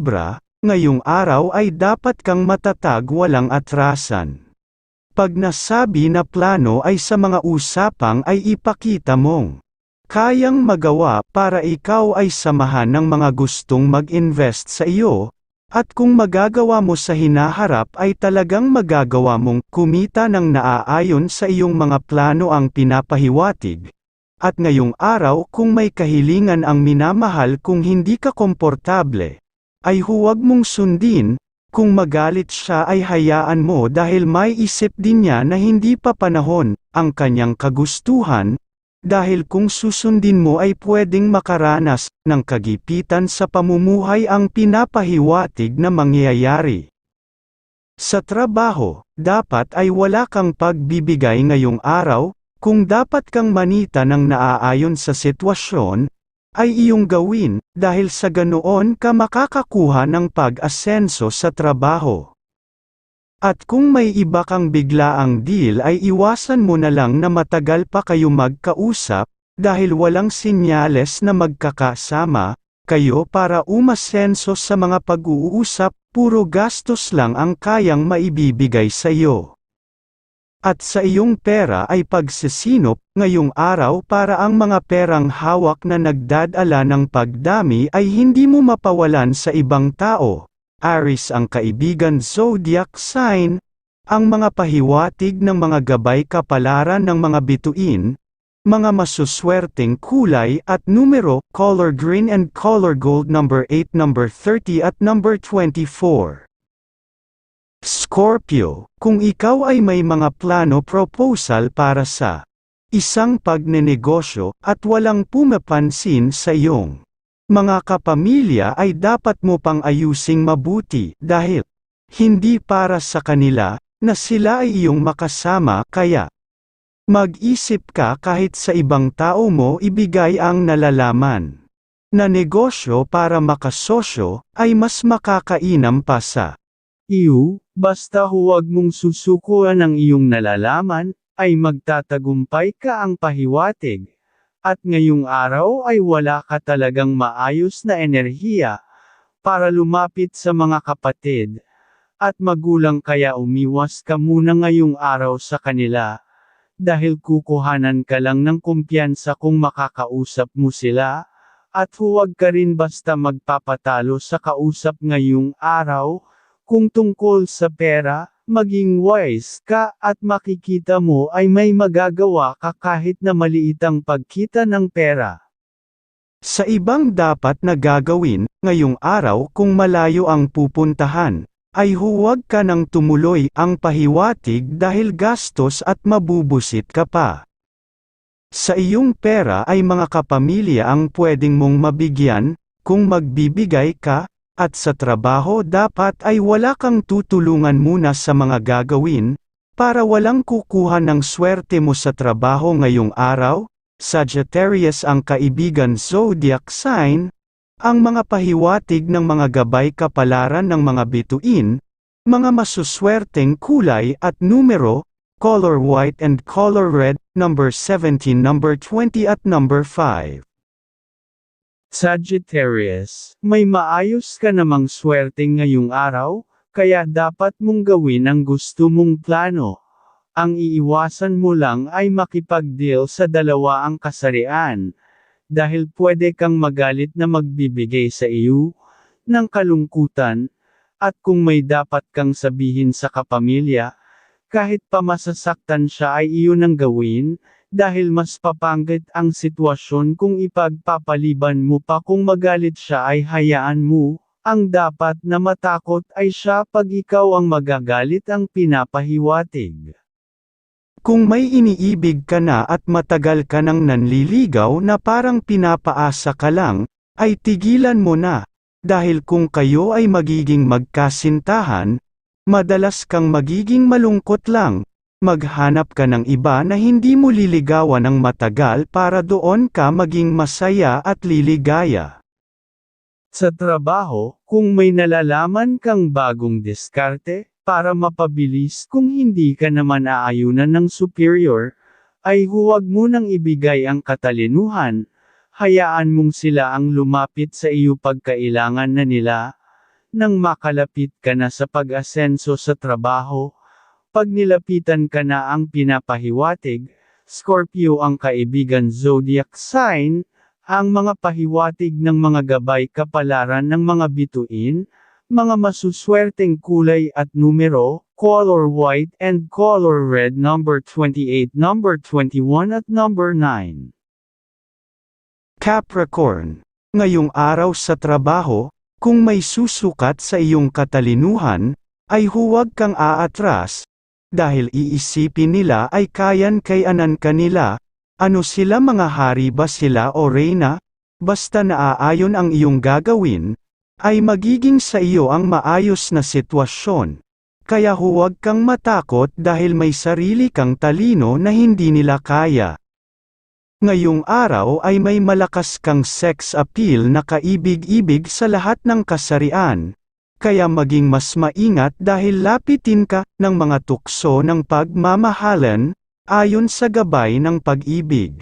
Libra, ngayong araw ay dapat kang matatag walang atrasan. Pag nasabi na plano ay sa mga usapang ay ipakita mong kayang magawa para ikaw ay samahan ng mga gustong mag-invest sa iyo, at kung magagawa mo sa hinaharap ay talagang magagawa mong kumita ng naaayon sa iyong mga plano ang pinapahiwatig. At ngayong araw kung may kahilingan ang minamahal kung hindi ka komportable, ay huwag mong sundin, kung magalit siya ay hayaan mo dahil may isip din niya na hindi pa panahon, ang kanyang kagustuhan, dahil kung susundin mo ay pwedeng makaranas ng kagipitan sa pamumuhay ang pinapahiwatig na mangyayari. Sa trabaho, dapat ay wala kang pagbibigay ngayong araw, kung dapat kang manita ng naaayon sa sitwasyon, ay iyong gawin, dahil sa ganoon ka makakakuha ng pag-asenso sa trabaho. At kung may iba kang biglaang deal ay iwasan mo na lang na matagal pa kayo magkausap, dahil walang sinyales na magkakasama, kayo para umasenso sa mga pag-uusap, puro gastos lang ang kayang maibibigay sa iyo. At sa iyong pera ay pagsisinop, ngayong araw para ang mga perang hawak na nagdadala ng pagdami ay hindi mo mapawalan sa ibang tao. Aris ang kaibigan zodiac sign, ang mga pahiwatig ng mga gabay kapalaran ng mga bituin, mga masuswerteng kulay at numero, color green and color gold number 8 number 30 at number 24. Scorpio, kung ikaw ay may mga plano proposal para sa isang pagnenegosyo at walang pumapansin sa iyong mga kapamilya ay dapat mo pang ayusing mabuti dahil hindi para sa kanila na sila ay iyong makasama kaya mag-isip ka kahit sa ibang tao mo ibigay ang nalalaman na negosyo para makasosyo ay mas makakainam pa sa iyo, basta huwag mong susukuan ang iyong nalalaman, ay magtatagumpay ka ang pahiwatig. At ngayong araw ay wala ka talagang maayos na enerhiya, para lumapit sa mga kapatid, at magulang kaya umiwas ka muna ngayong araw sa kanila, dahil kukuhanan ka lang ng kumpiyansa kung makakausap mo sila, at huwag ka rin basta magpapatalo sa kausap ngayong araw, kung tungkol sa pera, maging wise ka at makikita mo ay may magagawa ka kahit na maliit ang pagkita ng pera. Sa ibang dapat na gagawin, ngayong araw kung malayo ang pupuntahan, ay huwag ka nang tumuloy ang pahiwatig dahil gastos at mabubusit ka pa. Sa iyong pera ay mga kapamilya ang pwedeng mong mabigyan, kung magbibigay ka, at sa trabaho dapat ay wala kang tutulungan muna sa mga gagawin, para walang kukuha ng swerte mo sa trabaho ngayong araw, Sagittarius ang kaibigan zodiac sign, ang mga pahiwatig ng mga gabay kapalaran ng mga bituin, mga masuswerteng kulay at numero, color white and color red, number 17 number 20 at number 5. Sagittarius, may maayos ka namang swerte ngayong araw, kaya dapat mong gawin ang gusto mong plano. Ang iiwasan mo lang ay makipag-deal sa dalawa ang kasarian, dahil pwede kang magalit na magbibigay sa iyo ng kalungkutan, at kung may dapat kang sabihin sa kapamilya, kahit pa masasaktan siya ay iyon ang gawin, dahil mas papangit ang sitwasyon kung ipagpapaliban mo pa kung magalit siya ay hayaan mo, ang dapat na matakot ay siya pag ikaw ang magagalit ang pinapahiwatig. Kung may iniibig ka na at matagal ka nang nanliligaw na parang pinapaasa ka lang, ay tigilan mo na, dahil kung kayo ay magiging magkasintahan, madalas kang magiging malungkot lang, Maghanap ka ng iba na hindi mo liligawan ng matagal para doon ka maging masaya at liligaya. Sa trabaho, kung may nalalaman kang bagong diskarte, para mapabilis kung hindi ka naman aayunan ng superior, ay huwag mo nang ibigay ang katalinuhan, hayaan mong sila ang lumapit sa iyo pagkailangan na nila, nang makalapit ka na sa pag-asenso sa trabaho, pag nilapitan ka na ang pinapahiwatig, Scorpio ang kaibigan zodiac sign, ang mga pahiwatig ng mga gabay kapalaran ng mga bituin, mga masuswerteng kulay at numero, color white and color red number 28, number 21 at number 9. Capricorn, ngayong araw sa trabaho, kung may susukat sa iyong katalinuhan, ay huwag kang aatras, dahil iisipin nila ay kayan kayanan kanila, ano sila mga hari ba sila o reyna, basta naaayon ang iyong gagawin, ay magiging sa iyo ang maayos na sitwasyon. Kaya huwag kang matakot dahil may sarili kang talino na hindi nila kaya. Ngayong araw ay may malakas kang sex appeal na kaibig-ibig sa lahat ng kasarian, kaya maging mas maingat dahil lapitin ka ng mga tukso ng pagmamahalan, ayon sa gabay ng pag-ibig.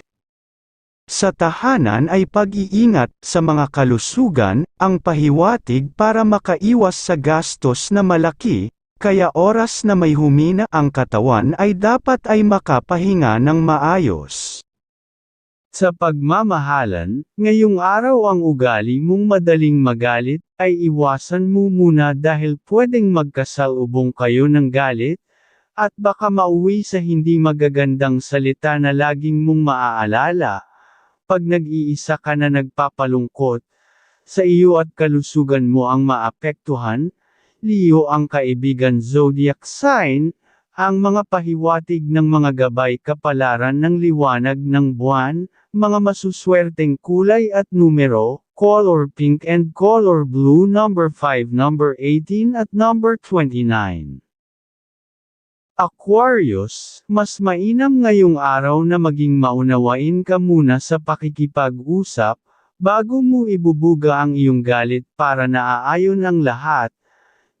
Sa tahanan ay pag-iingat sa mga kalusugan, ang pahiwatig para makaiwas sa gastos na malaki, kaya oras na may humina ang katawan ay dapat ay makapahinga ng maayos. Sa pagmamahalan, ngayong araw ang ugali mong madaling magalit, ay iwasan mo muna dahil pwedeng magkasalubong kayo ng galit, at baka mauwi sa hindi magagandang salita na laging mong maaalala. Pag nag-iisa ka na nagpapalungkot, sa iyo at kalusugan mo ang maapektuhan, Leo ang kaibigan zodiac sign, ang mga pahiwatig ng mga gabay kapalaran ng liwanag ng buwan, mga masuswerteng kulay at numero, color pink and color blue number 5 number 18 at number 29. Aquarius, mas mainam ngayong araw na maging maunawain ka muna sa pakikipag-usap, bago mo ibubuga ang iyong galit para naaayon ang lahat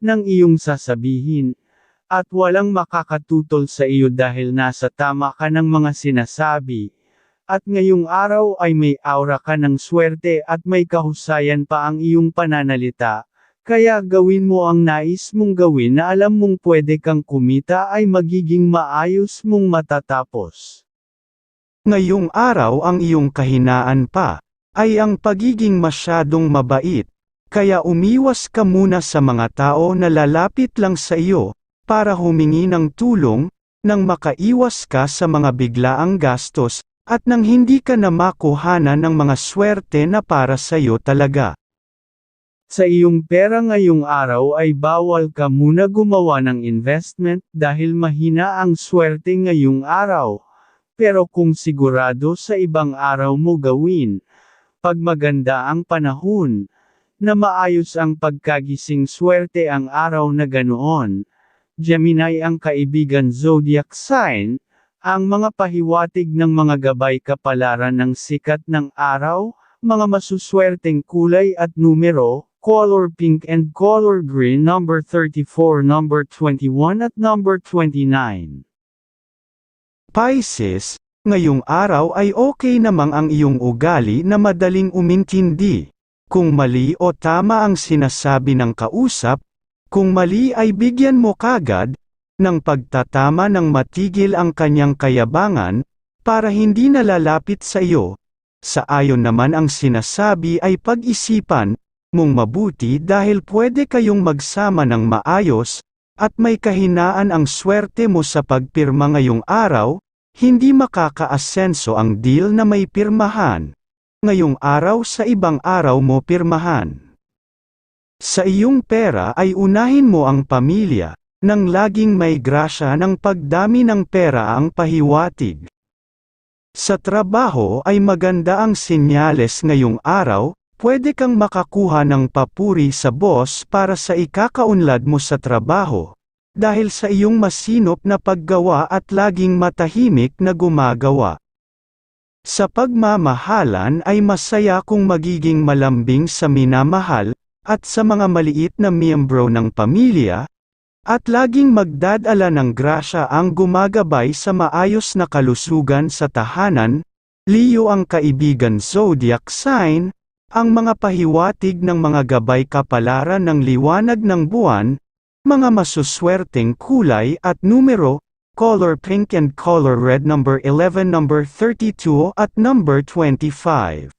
ng iyong sasabihin, at walang makakatutol sa iyo dahil nasa tama ka ng mga sinasabi. At ngayong araw ay may aura ka ng swerte at may kahusayan pa ang iyong pananalita, kaya gawin mo ang nais mong gawin na alam mong pwede kang kumita ay magiging maayos mong matatapos. Ngayong araw ang iyong kahinaan pa, ay ang pagiging masyadong mabait, kaya umiwas ka muna sa mga tao na lalapit lang sa iyo, para humingi ng tulong, nang makaiwas ka sa mga biglaang gastos, at nang hindi ka na makuhanan ng mga swerte na para sa iyo talaga. Sa iyong pera ngayong araw ay bawal ka muna gumawa ng investment dahil mahina ang swerte ngayong araw. Pero kung sigurado sa ibang araw mo gawin, pag maganda ang panahon, na maayos ang pagkagising swerte ang araw na ganoon. Gemini ang kaibigan zodiac sign, ang mga pahiwatig ng mga gabay kapalaran ng sikat ng araw, mga masuswerteng kulay at numero, color pink and color green number 34 number 21 at number 29. Pisces, ngayong araw ay okay namang ang iyong ugali na madaling umintindi. Kung mali o tama ang sinasabi ng kausap, kung mali ay bigyan mo kagad, ng pagtatama ng matigil ang kanyang kayabangan, para hindi nalalapit sa iyo. Sa ayon naman ang sinasabi ay pag-isipan, mong mabuti dahil pwede kayong magsama ng maayos, at may kahinaan ang swerte mo sa pagpirma ngayong araw, hindi makakaasenso ang deal na may pirmahan. Ngayong araw sa ibang araw mo pirmahan. Sa iyong pera ay unahin mo ang pamilya, nang laging may grasya ng pagdami ng pera ang pahiwatig. Sa trabaho ay maganda ang senyales ngayong araw, pwede kang makakuha ng papuri sa boss para sa ikakaunlad mo sa trabaho. Dahil sa iyong masinop na paggawa at laging matahimik na gumagawa. Sa pagmamahalan ay masaya kung magiging malambing sa minamahal, at sa mga maliit na miyembro ng pamilya, at laging magdadala ng grasya ang gumagabay sa maayos na kalusugan sa tahanan, Leo ang kaibigan zodiac sign, Ang mga pahiwatig ng mga gabay kapalaran ng liwanag ng buwan, mga masuswerteng kulay at numero, color pink and color red number 11 number 32 at number 25.